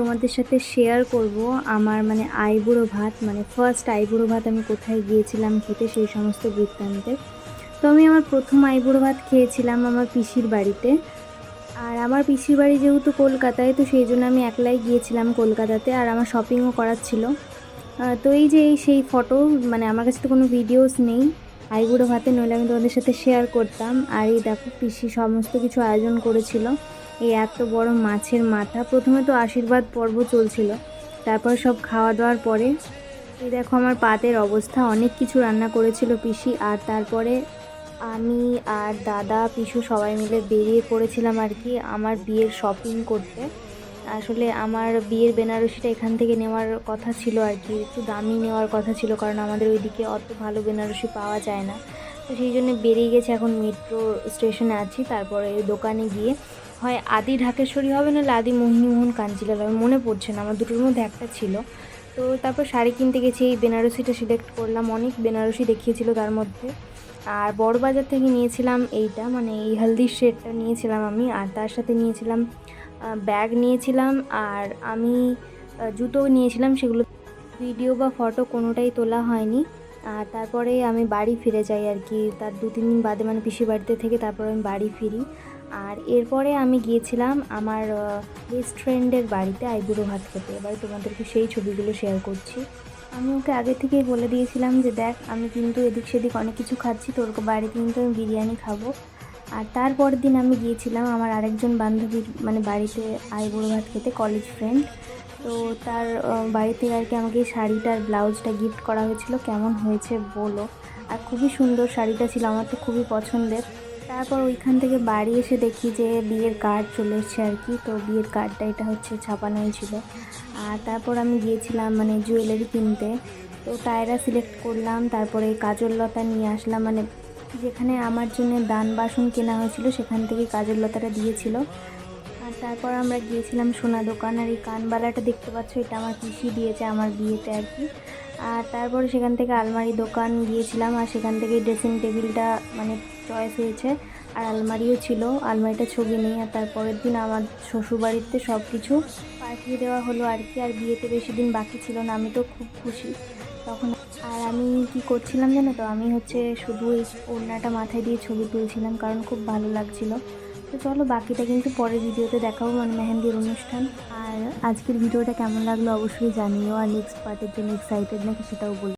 তোমাদের সাথে শেয়ার করব আমার মানে আইবুড়ো ভাত মানে ফার্স্ট আইবুড়ো ভাত আমি কোথায় গিয়েছিলাম খেতে সেই সমস্ত বৃত্তান্তে। তো আমি আমার প্রথম আইবুড়ো ভাত খেয়েছিলাম আমার পিসির বাড়িতে। আর আমার পিসির বাড়ি যেহেতু কলকাতায়, তো সেই জন্য আমি একলাই গিয়েছিলাম কলকাতাতে আর আমার শপিংও করার ছিল। তো এই যে এই সেই ফটো মানে আমার কাছে তো কোনো ভিডিওস নেই। আইবুড়ো ভাতে নইলে আমি তোমাদের সাথে শেয়ার করতাম। আর এই দেখো, পিসি সমস্ত কিছু আয়োজন করেছিল। এই এত বড় মাছের মাথা। প্রথমে তো আশীর্বাদ পর্ব চলছিল। তারপর সব খাওয়া দাওয়ার পরে এই দেখো আমার পাতের অবস্থা। অনেক কিছু রান্না করেছিল পিসি আর তারপরে আমি আর দাদা, পিসু সবাই মিলে বেরিয়ে পড়েছিলাম আর কি আমার বিয়ের শপিং করতে। আসলে আমার বিয়ের বেনারসিটা এখান থেকে নেওয়ার কথা ছিল আর কি। একটু দামি নেওয়ার কথা ছিল কারণ আমাদের ওইদিকে অত ভালো বেনারসি পাওয়া যায় না। তো সেই জন্য বেরিয়ে গেছে এখন মেট্রো স্টেশনে আছি। তারপরে দোকানে গিয়ে হয় আদি ঢাকেশ্বরী হবে নাহলে আদি মোহিনীমোহন কাঞ্জিলাল হবে, মনে পড়ছে না, আমার দুটোর মধ্যে একটা ছিল। তো তারপর শাড়ি কিনতে গেছি, এই বেনারসিটা সিলেক্ট করলাম, অনেক বেনারসি দেখিয়েছিল তার মধ্যে। আর বড়বাজার থেকে নিয়েছিলাম এইটা মানে এই হলদি শেডটা নিয়েছিলাম আমি, আর তার সাথে নিয়েছিলাম ব্যাগ নিয়েছিলাম, আর আমি জুতোও নিয়েছিলাম, সেগুলো ভিডিও বা ফটো কোনোটাই তোলা হয়নি। আর তারপরে আমি বাড়ি ফিরে যাই আর কি। তার দু, তিন দিন বাদে মানে পিসি বাড়িতে থেকে তারপর আমি বাড়ি ফিরি। আর এরপরে আমি গিয়েছিলাম আমার বেস্ট ফ্রেন্ডের বাড়িতে আইবুড়ো ভাত খেতে। এবার তোমাদেরকে সেই ছবিগুলো শেয়ার করছি। আমি ওকে আগে থেকেই বলে দিয়েছিলাম যে, দেখ, আমি কিন্তু এদিক সেদিক অনেক কিছু খাচ্ছি, তোর বাড়িতে কিন্তু আমি বিরিয়ানি খাব। আর তারপরের দিন আমি গিয়েছিলাম আমার আরেকজন বান্ধবীর মানে বাড়িতে আইবুড়ো ভাত খেতে কলেজ ফ্রেন্ড তো তার বাড়িতে আর কি আমাকে শাড়িটার ব্লাউজটা গিফট করা হয়েছিল। কেমন হয়েছে বলো। আর খুবই সুন্দর শাড়িটা ছিল, আমার তো খুবই পছন্দের। তারপর ওইখান থেকে বাড়ি এসে দেখি যে বিয়ের কার্ড চলে এসছে আর কি। তো বিয়ের কার্ডটা এটা হচ্ছে ছাপানো হয়েছিল আর তারপর আমি গিয়েছিলাম মানে জুয়েলারি কিনতে। তো টায়রা সিলেক্ট করলাম, তারপরে কাজল লতা নিয়ে আসলাম। মানে যেখানে আমার জন্য দান বাসন কেনা হয়েছিল, সেখান থেকে কাজল লতাটা দিয়েছিল। তারপর আমরা গিয়েছিলাম সোনা দোকান আর এই কানবালাটা দেখতে পাচ্ছ, এটা আমার পিসি দিয়েছে আমার বিয়েতে আর কি। আর তারপরে সেখান থেকে আলমারি দোকান গিয়েছিলাম আর সেখান থেকে ড্রেসিং টেবিলটা মানে চয়েস হয়েছে। আর আলমারিও ছিল, আলমারিটা ছবি নেই আর তারপরের দিন আমার শ্বশুরবাড়িতে সব কিছু পাঠিয়ে দেওয়া হলো আর কি, আর বিয়েতে বেশি দিন বাকি ছিল না, আমি তো খুব খুশি তখন। আর আমি কি করছিলাম জানো তো, আমি হচ্ছে শুধু এই ওড়নাটা মাথায় দিয়ে ছবি তুলছিলাম কারণ খুব ভালো লাগছিল। তো চলো বাকিটা কিন্তু পরের ভিডিওতে দেখাবো মানে মেহেন্দির অনুষ্ঠান। আর আজকের ভিডিওটা কেমন লাগল অবশ্যই জানিও, আর নেক্সট পার্টের জন্য এক্সাইটেড নাকি সেটাও বলব